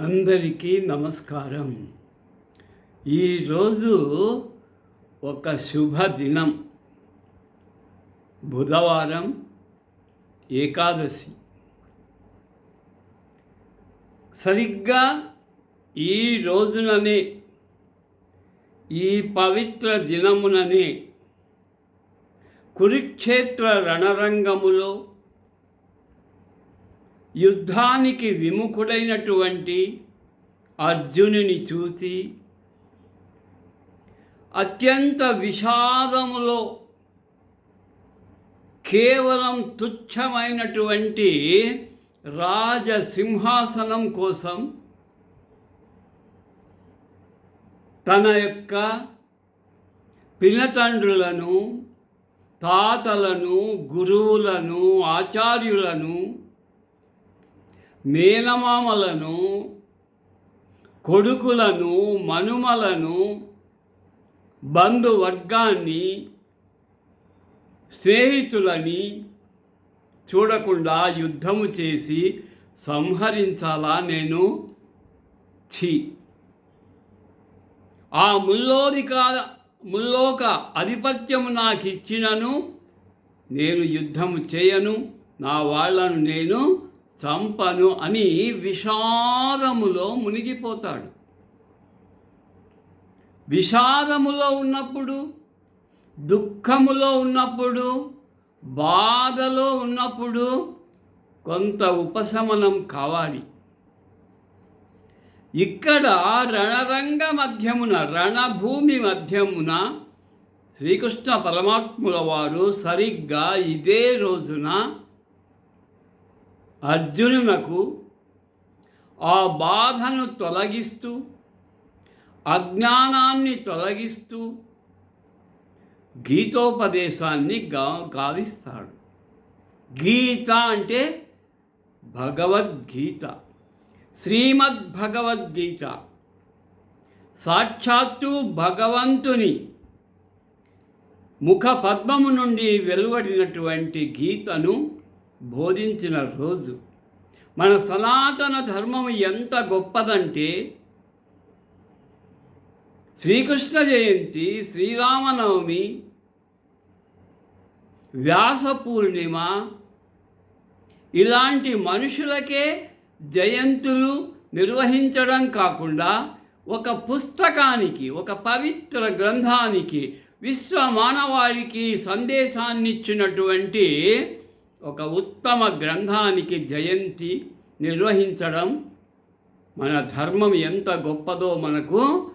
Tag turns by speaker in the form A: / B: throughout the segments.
A: అందరికీ నమస్కారం. ఈరోజు ఒక శుభ దినం. బుధవారం ఏకాదశి. సరిగ్గా ఈ రోజుననే ఈ పవిత్ర దినముననే కురుక్షేత్ర రణరంగములో యుద్ధానికి విముఖుడైనటువంటి అర్జునుని చూసి అత్యంత విషాదములో కేవలం తుచ్చమైనటువంటి రాజసింహాసనం కోసం తన యొక్క పినతండ్రులను తాతలను గురువులను ఆచార్యులను మేనమామలను కొడుకులను మనుమలను బంధువర్గాన్ని స్నేహితులని చూడకుండా యుద్ధము చేసి సంహరించాలా నేను? ఛీ! ఆ ముల్లోదిక ముల్లోక అధిపత్యము నాకు ఇచ్చినను నేను యుద్ధము చేయను నా వాళ్ళను నేను చంపను అని విషాదములో మునిగిపోతాడు. విషాదములో ఉన్నప్పుడు దుఃఖములో ఉన్నప్పుడు బాధలో ఉన్నప్పుడు కొంత ఉపశమనం కావాలి. ఇక్కడ రణరంగ మధ్యమున రణభూమి మధ్యమున శ్రీకృష్ణ పరమాత్ముల వారు సరిగ్గా ఇదే రోజున అర్జునునకు ఆ బాధను తొలగిస్తూ అజ్ఞానాన్ని తొలగిస్తూ గీతోపదేశాన్ని గా గావిస్తాడు గీత అంటే భగవద్గీత శ్రీమద్భగవద్గీత. సాక్షాత్తు భగవంతుని ముఖ పద్మము నుండి వెలువడినటువంటి గీతను బోధించిన రోజు. మన సనాతన ధర్మం ఎంత గొప్పదంటే శ్రీకృష్ణ జయంతి శ్రీరామనవమి వ్యాస పూర్ణిమ ఇలాంటి మనుషులకే జయంతులు నిర్వహించడం కాకుండా ఒక పుస్తకానికి ఒక పవిత్ర గ్రంథానికి విశ్వ మానవాళికి సందేశాన్నిచ్చినటువంటి ఇచ్చినటువంటి ఒక ఉత్తమ గ్రంథానికి జయంతి నిర్వహించడం మన ధర్మం ఎంత గొప్పదో మనకు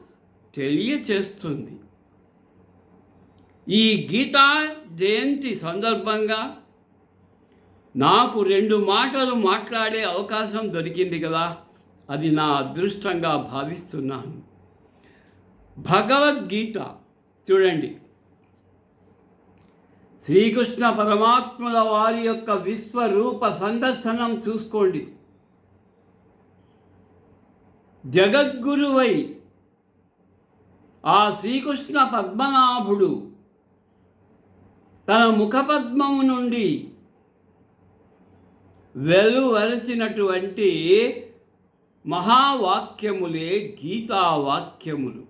A: తెలియచేస్తుంది. ఈ గీతా జయంతి సందర్భంగా నాకు రెండు మాటలు మాట్లాడే అవకాశం దొరికింది కదా అది నా అదృష్టంగా భావిస్తున్నాను. భగవద్గీత చూడండి. శ్రీకృష్ణ పరమాత్ముల వారి యొక్క విశ్వరూప సందర్శనం చూసుకోండి. జగద్గురువై ఆ శ్రీకృష్ణ పద్మనాభుడు తన ముఖపద్మము నుండి వెలువరిచినటువంటి మహావాక్యములే గీతావాక్యములు.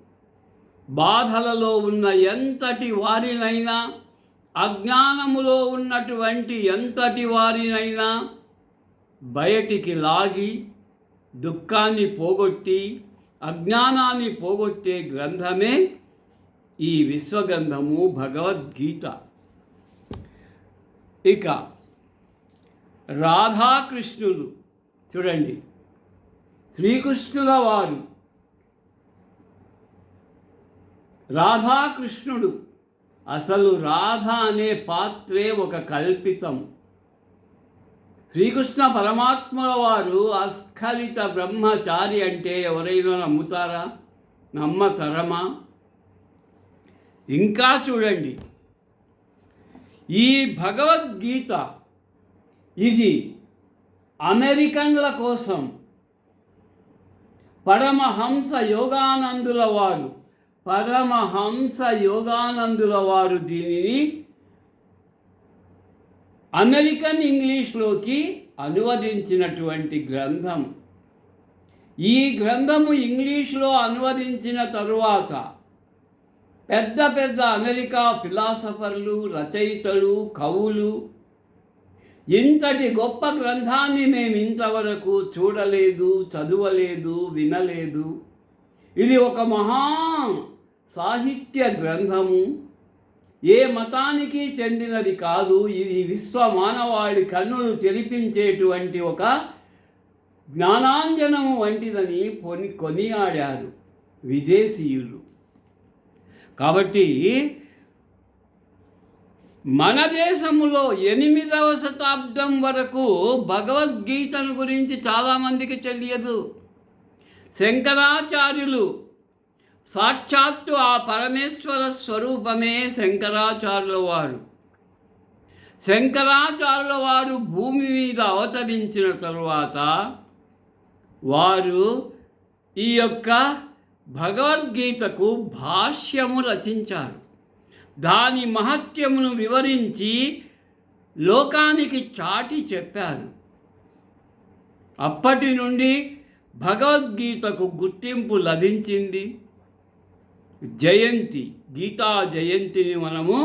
A: బాధలలో ఉన్న ఎంతటి వారినైనా అజ్ఞానములో ఉన్నటువంటి ఎంతటి వారినైనా బయటికి లాగి దుఃఖాన్ని పోగొట్టి అజ్ఞానాన్ని పోగొట్టే గ్రంథమే ఈ విశ్వగ్రంథము భగవద్గీత. ఇక రాధాకృష్ణులు చూడండి. శ్రీకృష్ణుల వారు. రాధాకృష్ణుడు అసలు రాధ అనే పాత్రే ఒక కల్పితం. శ్రీకృష్ణ పరమాత్మల వారు అస్ఖలిత బ్రహ్మచారి అంటే ఎవరైనా నమ్ముతారా? నమ్మతరమా? ఇంకా చూడండి. ఈ భగవద్గీత ఇది అమెరికన్ల కోసం పరమహంస యోగానందుల వారు పరమహంస యోగానందుల వారు దీనిని అమెరికన్ ఇంగ్లీష్లోకి అనువదించినటువంటి గ్రంథం. ఈ గ్రంథము ఇంగ్లీష్లో అనువదించిన తరువాత పెద్ద పెద్ద అమెరికా ఫిలాసఫర్లు రచయితలు కవులు ఇంతటి గొప్ప గ్రంథాన్ని మేము ఇంతవరకు చూడలేదు చదవలేదు వినలేదు. ఇది ఒక మహా సాహిత్య గ్రంథము. ఏ మతానికి చెందినది కాదు ఇది విశ్వ మానవాళి కన్నులు తెరిపించేటువంటి ఒక జ్ఞానాంజనము వంటిదని కొని కొనియాడారు విదేశీయులు. కాబట్టి మన దేశంలో ఎనిమిదవ శతాబ్దం వరకు భగవద్గీతను గురించి చాలామందికి తెలియదు. శంకరాచార్యులు సాక్షాత్తు ఆ పరమేశ్వర స్వరూపమే శంకరాచార్యుల వారు. శంకరాచార్యుల వారు భూమి మీద అవతరించిన తరువాత వారు ఈ యొక్క భగవద్గీతకు భాష్యము రచించారు. దాని మహత్యమును వివరించి లోకానికి చాటి చెప్పారు. అప్పటి నుండి భగవద్గీతకు గుర్తింపు లభించింది. జయంతి గీతా జయంతిని మనము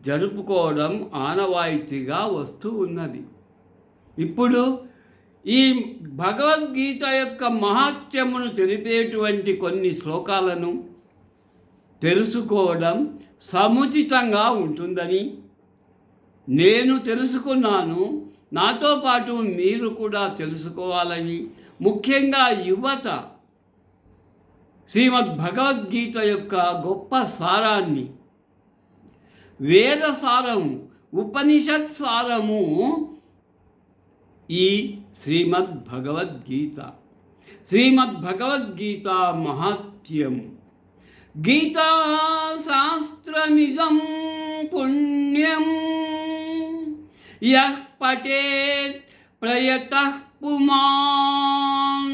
A: జరుపుకోవడం ఆనవాయితీగా వస్తూ ఉన్నది. ఇప్పుడు ఈ భగవద్గీత యొక్క మహాత్యమును తెలిపేటువంటి కొన్ని శ్లోకాలను తెలుసుకోవడం సముచితంగా ఉంటుందని నేను తెలుసుకున్నాను. నాతో పాటు మీరు కూడా తెలుసుకోవాలని ముఖ్యంగా యువత శ్రీమద్ భగవద్గీత యొక్క గొప్ప సారాన్ని. వేద సారము ఉపనిషత్ సారము ఈ శ్రీమద్ భగవద్గీత శ్రీమద్ భగవద్గీత మహాత్యం గీతా శాస్త్రమిదం పుణ్యం యః పఠేత్ ప్రయతః पुमान्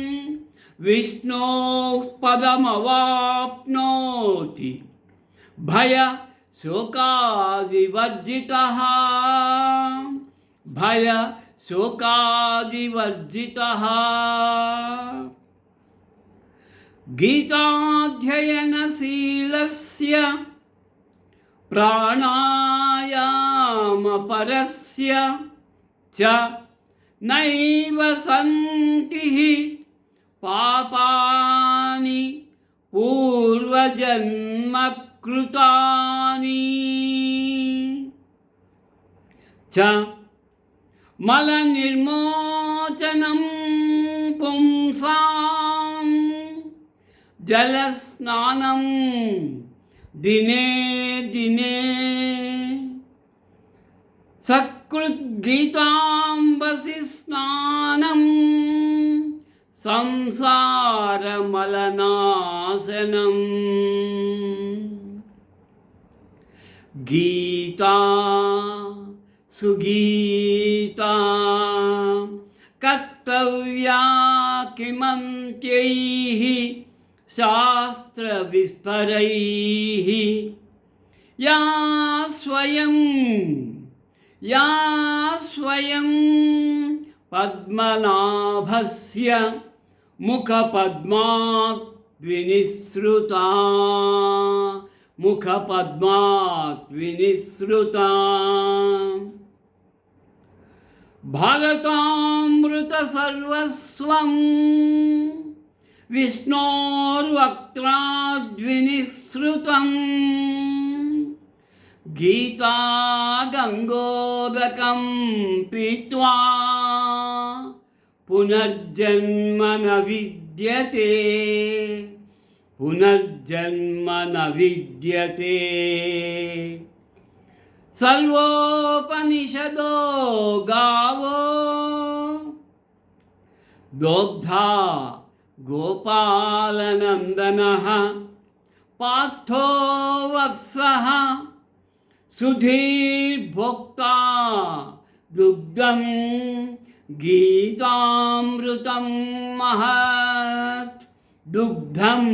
A: विष्णोः पदमवाप्नोति। भय शोकादिवर्जितः। भय शोकादिवर्जितः। गीताध्ययनशीलस्य प्राणायामपरस्य च नैव सन्ति पापानि पूर्वजन्मकृतानि। च मलनिर्मोचनं पुंसां जलस्नानं दिने दिने സകൃദ്ഗീതാംബസിസ്നാനം സംസാരമലനാശനം. ഗീത സുഗീത കർത്തവ്യാ കിമന്ത്യൈ ശാസ്ത്രവിസ്തരൈ യാ സ്വയം या स्वयं पद्मनाभस्य मुखपद्मात्विनिसृता मुखपद्मात्विनिसृता भगतामृतसर्वस्वं विष्णोर्वक्त्राद्विनिसृतम्। गीता गङ्गोदकं पीत्वा पुनर्जन्म न विद्यते पुनर्जन्म न विद्यते सर्वोपनिषदो गावो। दोग्धा गोपालनन्दनः। पार्थो वत्सः। सुधीर भोक्ता दुग्धम गीतामृतम महत्। दुग्धम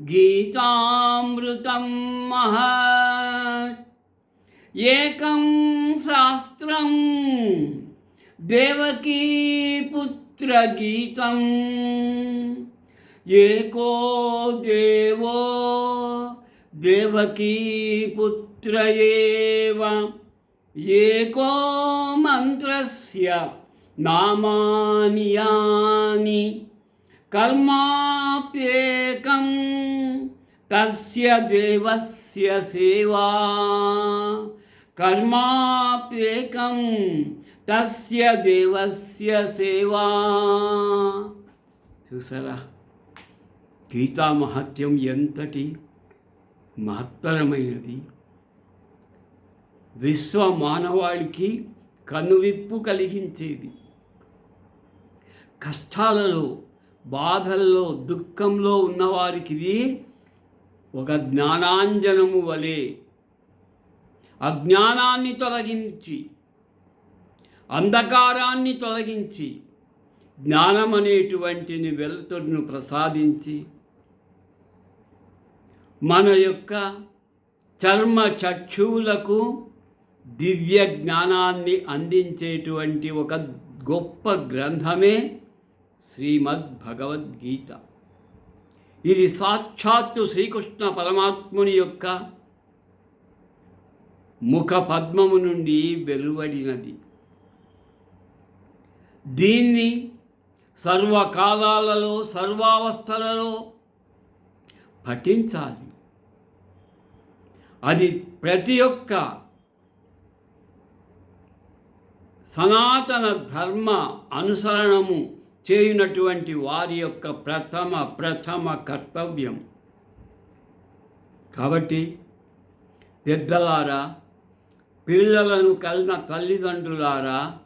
A: गीतामृतम महत्। एकं शास्त्रं देवकी पुत्रगीतम् एको देवो देवकी पुत्र పుత్ర ఏవ ఏకో మంత్రస్య నామాని యాని కర్మాప్యేకం తస్య దేవస్య సేవా. కర్మాప్యేకం తస్య దేవస్య సేవా. చూసారా? గీతా మహత్యం ఎంతటి మహత్తరమైనది. విశ్వ మానవాళికి కనువిప్పు కలిగించేది. కష్టాలలో బాధల్లో దుఃఖంలో ఉన్నవారికి ఇది ఒక జ్ఞానాంజనము వలె అజ్ఞానాన్ని తొలగించి అంధకారాన్ని తొలగించి జ్ఞానం అనేటువంటిని వెలుతురును ప్రసాదించి మన యొక్క చర్మ చక్షువులకు దివ్య జ్ఞానాన్ని అందించేటువంటి ఒక గొప్ప గ్రంథమే శ్రీమద్ భగవద్గీత ఇది సాక్షాత్తు శ్రీకృష్ణ పరమాత్ముని యొక్క ముఖ పద్మము నుండి వెలువడినది. దీన్ని సర్వకాలాలలో సర్వావస్థలలో పఠించాలి. అది ప్రతి ఒక్క సనాతన ధర్మ అనుసరణము చేయునటువంటి వారి యొక్క ప్రథమ ప్రథమ కర్తవ్యం. కాబట్టి పెద్దలారా పిల్లలను కలిన తల్లిదండ్రులారా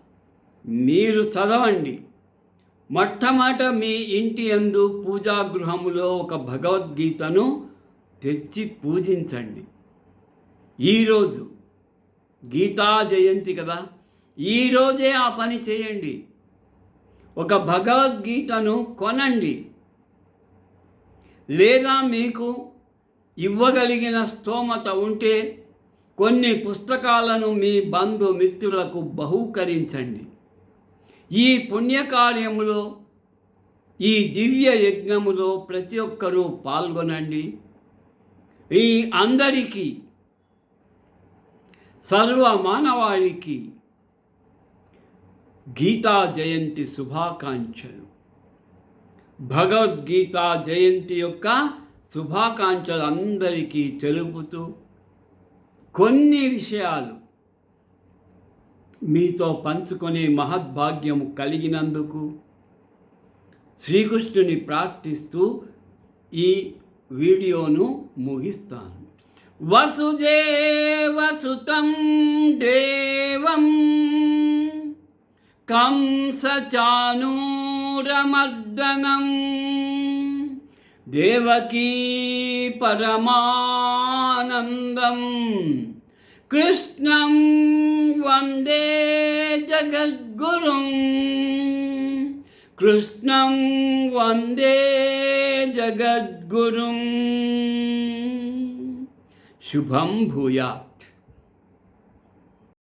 A: మీరు చదవండి. మొట్టమొదట మీ ఇంటి యందు పూజాగృహములో ఒక భగవద్గీతను తెచ్చి పూజించండి. ఈరోజు గీతా జయంతి కదా. ఈరోజే ఆ పని చేయండి. ఒక భగవద్గీతను కొనండి. లేదా మీకు ఇవ్వగలిగిన స్తోమత ఉంటే కొన్ని పుస్తకాలను మీ బంధుమిత్రులకు బహూకరించండి. ఈ పుణ్యకార్యములో ఈ దివ్య యజ్ఞములో ప్రతి ఒక్కరూ పాల్గొనండి. ఈ అందరికీ సర్వ మానవాళికి గీతా జయంతి శుభాకాంక్షలు. భగవద్గీతా జయంతి యొక్క శుభాకాంక్షలు అందరికీ తెలుపుతూ కొన్ని విషయాలు మీతో పంచుకునే మహద్భాగ్యము కలిగినందుకు శ్రీకృష్ణుని ప్రార్థిస్తూ ఈ వీడియోను ముగిస్తాను. వసుదేవసుతం దేవం कंसचानूरमर्दनम् देवकी परमानन्दम् कृष्णं वंदे जगद्गुरुम् कृष्णं वंदे जगद्गुरुम् शुभं भूयात्।